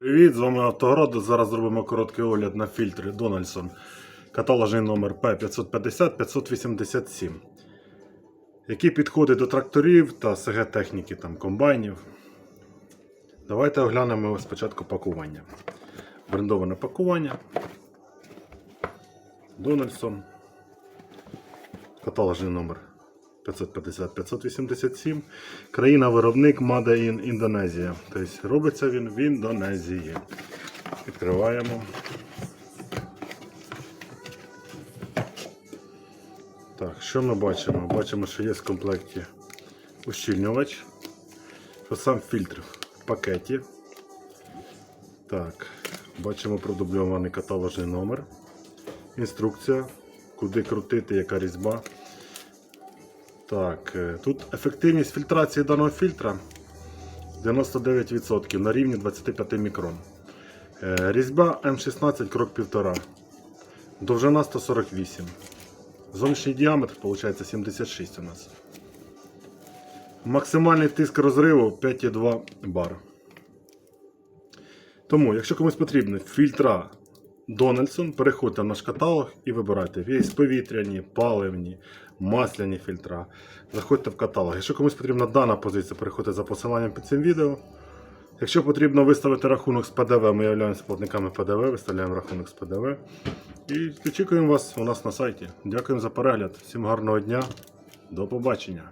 Привіт, з вами Автоград. Зараз зробимо короткий огляд на фільтри Donaldson. Каталожний номер P550-587. Який підходить до тракторів та СГ техніки, там, комбайнів. Давайте оглянемо спочатку пакування. Брендоване пакування. Donaldson. Каталожний номер 550-587. Країна-виробник Made in Індонезія. Тобто робиться він в Індонезії. Відкриваємо. Так, що ми бачимо? Бачимо, що є в комплекті ущільнювач. Що сам фільтр в пакеті. Так, бачимо продубльований каталожний номер. Інструкція, куди крутити, яка різьба. Так, е, тут ефективність фільтрації даного фільтра 99% на рівні 25 мікрон. Е, Різьба М16 крок 1,5. Довжина 148. Зовнішній діаметр виходить 76 у нас. Максимальний тиск розриву 5,2 бар. Тому, якщо комусь потрібні фільтра Дональдсон, переходьте в наш каталог і вибирайте є повітряні, паливні, масляні фільтра. Заходьте в каталог. Якщо комусь потрібна дана позиція, переходьте за посиланням під цим відео. Якщо потрібно виставити рахунок з ПДВ, ми являємося платниками ПДВ, виставляємо рахунок з ПДВ. І очікуємо вас у нас на сайті. Дякуємо за перегляд. Всім гарного дня. До побачення.